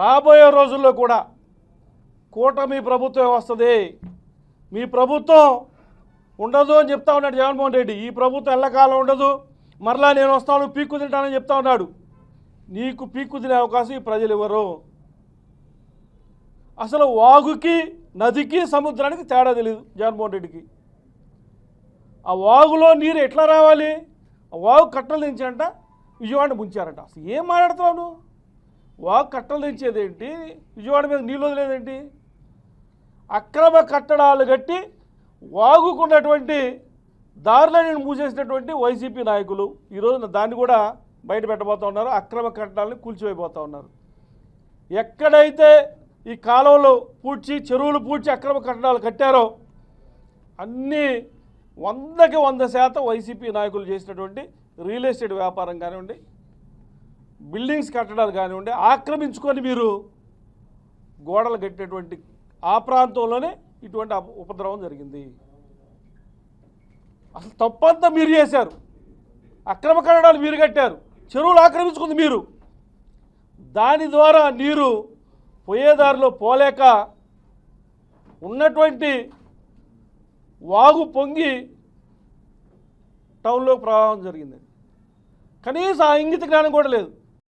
రాబోయే రోజుల్లో కూడా కూటమి ప్రభుత్వం వస్తుంది. మీ ప్రభుత్వం ఉండదు అని చెప్తా ఉన్నాడు జగన్మోహన్ రెడ్డి. ఈ ప్రభుత్వం ఎల్లకాలం ఉండదు. మరలా నేను వస్తాను పీక్కు తింటానని చెప్తా ఉన్నాడు. నీకు పీక్కు తినే అవకాశం ఈ ప్రజలు ఇవ్వరు. అసలు వాగుకి నదికి సముద్రానికి తేడా తెలియదు జగన్మోహన్ రెడ్డికి. ఆ వాగులో నీరు ఎట్లా రావాలి? ఆ వాగు కట్టలు దించంట విజయవాడ ముంచారంట. అసలు ఏం మాట్లాడుతున్నావు నువ్వు? వాగు కట్టలు తెచ్చేదేంటి విజయవాడ మీద నీళ్ళు వదిలేదేంటి? అక్రమ కట్టడాలు కట్టి వాగుకున్నటువంటి దారులను మూసేసినటువంటి వైసీపీ నాయకులు. ఈరోజు దాన్ని కూడా బయట పెట్టబోతూ ఉన్నారు. అక్రమ కట్టడాలను కూల్చివేయబోతా ఉన్నారు. ఎక్కడైతే ఈ కాలువలు పూడ్చి చెరువులు పూడ్చి అక్రమ కట్టడాలు కట్టారో అన్నీ వందకి వంద శాతం వైసీపీ నాయకులు చేసినటువంటి రియల్ ఎస్టేట్ వ్యాపారం కానివ్వండి బిల్డింగ్స్ కట్టడాలు కానివ్వండి ఆక్రమించుకొని మీరు గోడలు కట్టేటువంటి ఆ ప్రాంతంలోనే ఇటువంటి ఉపద్రవం జరిగింది. అసలు తప్పంతా మీరు చేశారు. అక్రమ కట్టడాలు మీరు కట్టారు. చెరువులు ఆక్రమించుకుంది మీరు. దాని ద్వారా నీరు పోయేదారిలో పోలేక ఉన్నటువంటి వాగు పొంగి టౌన్లో ప్రవాహం జరిగింది. కనీసం ఆ ఇంగిత జ్ఞానం కూడా లేదు.